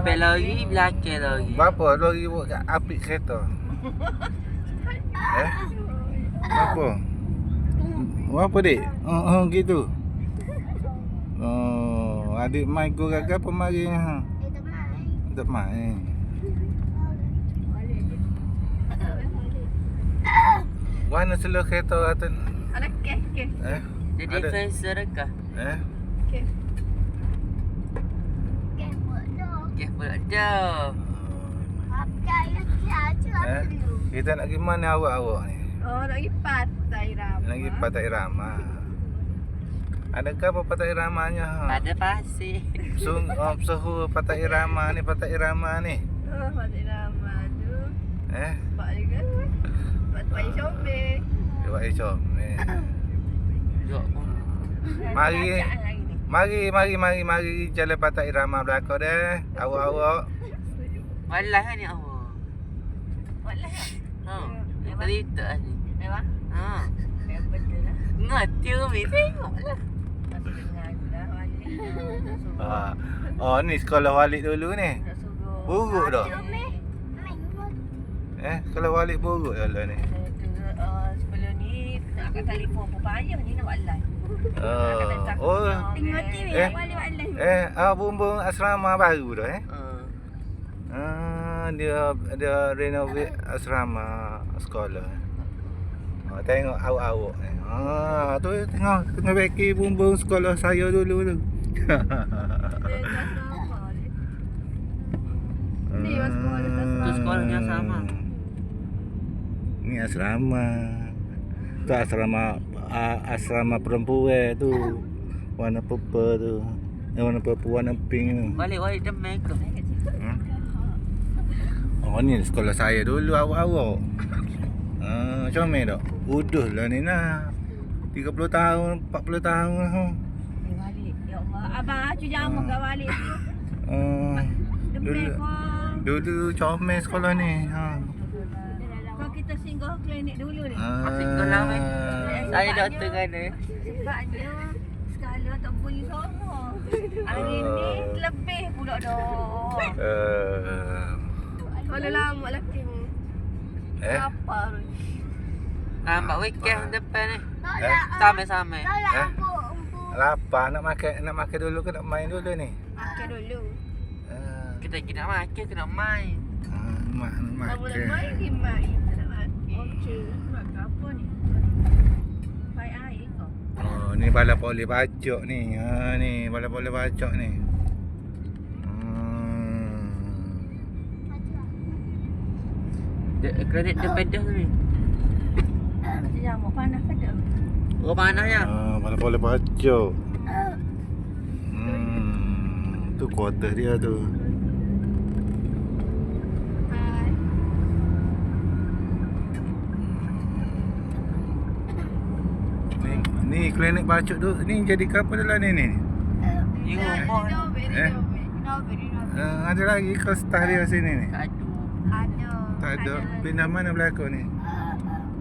Depan lori, belakang lori. Berapa lori buat kat apik kereta? eh? Berapa? Berapa dik? Oh, oh gitu. Oh, adik mai go gagal apa mari ha? Tak mai. Mana seluruh kereta atas Ada kes kes. eh? Jadi Ada. fans sedekah. Eh? Kes. Okey, pula dah. Eh? Kita nak pergi mana awak-awak ni? Oh, nak pergi pantai Rama. Nak pergi Pantai Irama. Adakah apa Pantai Iramanya? Ha? Ada pasir. Sung, oh, suhu Pantai Irama ni, Pantai Irama ni. Oh, pantai Rama tu. Eh? Juga. Pak Pak shopping. Dia hijau. Eh. Duk pun. Mari. Mari, mari, mari, mari jalan Pantai Irama belakang deh. Awak-awak. Walah ni awak. Walah. Ha. Ni cerita ni. Memang. Ha. Memang betul lah. Ngati umi tengoklah. Dah. Nak suruh. Ah. Oh, ni sekolah balik dulu ni. Buruk dah. Eh, sekolah balik buruk dulu ni. Uh, ni angkat telefon pun payah ni nak buat live. Oh. Oh. Tengok TV Eh. nak balik buat live. Eh, ah bumbung asrama baru dah eh. Ha. Ah, dia dia renovate asrama sekolah. Ah, tengok awak-awak ni. Ah, tu tengok tengah beki bumbung sekolah saya dulu tu. Ni sekolah sekolahnya sama. Ni asrama. Tu asrama asrama perempuan tu. Warna purple tu. Eh, warna purple, warna pink tu. Balik-balik demai ke? Hmm? Oh ni sekolah saya dulu awak-awak. Ah, comel tak? Uduh lah ni nah. 30 tahun, 40 tahun. Dia balik. Ya Allah. Abang acu jamu kat balik tu. Demi Dulu- dulu comel sekolah ni. Ha. Kau kita singgah klinik dulu ni. Ah. Sekolah weh. Saya doktor kan eh. Sebabnya skala tak boleh sama. Hari ni lebih pula dah. Uh, Kalau lama lagi ni. eh? Apa tu? Nampak weekend depan ni. Eh? Sama-sama. Eh? Lapar nak makan nak makan dulu ke nak main dulu ni? Makan dulu. Ah, Kita kena makan, kena main. Mak nak Tak boleh makan. main, main. Tak nak makan. Okey. Nak apa ni? Air kau. Oh, ni balap boleh bacok ni. Ha ni, balap boleh bacok ni. Hmm. Kredit dia pedas ni. Macam jamu panas saja. Oh panasnya. Ah, balap boleh bacok. Hmm. Tu kuarter dia tu. Hai. Ni ni klinik bacok tu ni jadi apa dalam ni ni? Ni rumah. Eh? Uh, ada lagi kau staff dia sini ni. Aduh. Ada. Tak ada. Pindah mana belakang ni?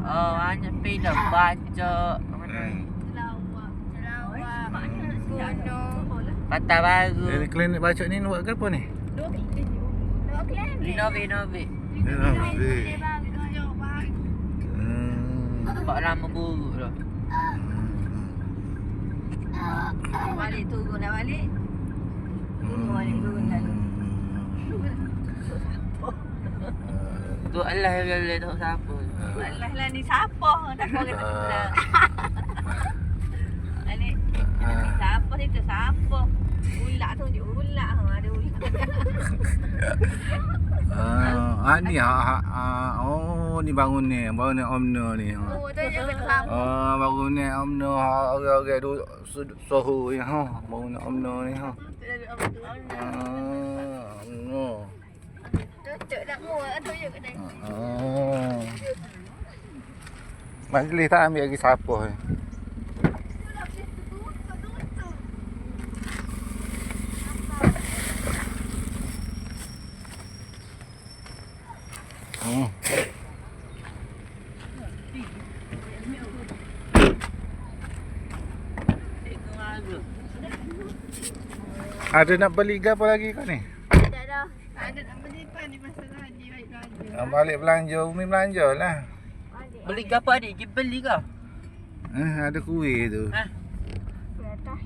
Oh, hanya pindah baca. Hmm. Selawak. Selawak. Gunung. Patah baru. Jadi klinik bacok ni buat ke apa ni? Renovate, renovate. Renovate. Hmm. Nampak lama buruk dah. Balik turun dah balik. Turun balik turun dah. Tu Allah yang boleh tahu siapa. Alah lah ni siapa? Tak kau kata kita. Balik. Ah. Siapa situ siapa? Ulak tu je ulak. Ha, ada ulak. Ah, ah ni ha, ha, ah, oh ni bangun ni, bangun ni Omno ni. Ha. Oh, tu je kata siapa? Oh, bangun ni Omno ha, orang-orang duduk su- suhu ni ha, bangun ni Omno ni ha. Ah, Omno. Tutup nak muat tu je kata. Oh. Majlis tak ambil lagi siapa ni? Hmm. Ada nak beli ke apa lagi kau ni? Tak dah. Ada nak beli pan di masalah baik belanja. Ah, balik belanja, Umi belanja lah. Beli ke apa adik? Pergi beli ke? Eh, ada kuih tu. Ha? Atas.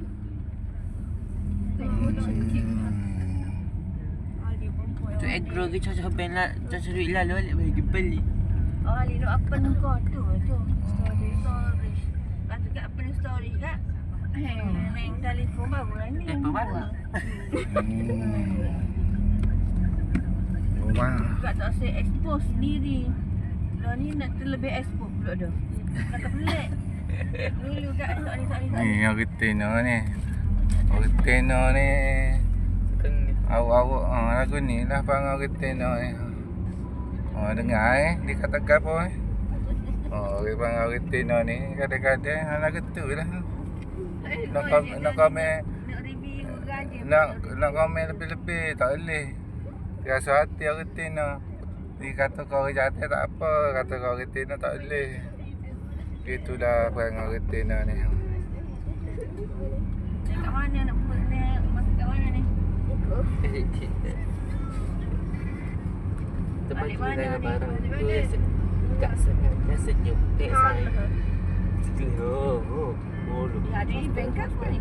Hmm. Agro ke cocok ben lah. Cocok duit lalu balik pergi beli. Oh, Ali nak apa kau tu tu. Story story. Kata kat apa story kak? Eh, main telefon baru lah ni. Telefon baru? Hmm. Rumah. Kak tak saya expose sendiri. Lah ni nak terlebih expose pula dah. Kata pelik. Dulu tak ni tak ni tak ni. Ni yang retino ni. Retino ni. Awak-awak ah, lagu ni lah panggil retino ni. Oh, dengar eh. Dia kata apa eh. Oh, dia panggil retino ni. Kadang-kadang ah, lagu tu lah. Eh, Nak kau kom, je nak komen Nak nak komen lebih-lebih tak boleh. Rasa hati orang retino. Dia kata kau jatuh tak apa, kata kau retino tak boleh. Itulah perangai retino ni. Kat mana nak buat ni? Mana jualan ni? barang. Tu yang se- Tak sengaja senyum. Tek saya Oh, oh, oh. Ya, ada event kat apa ni?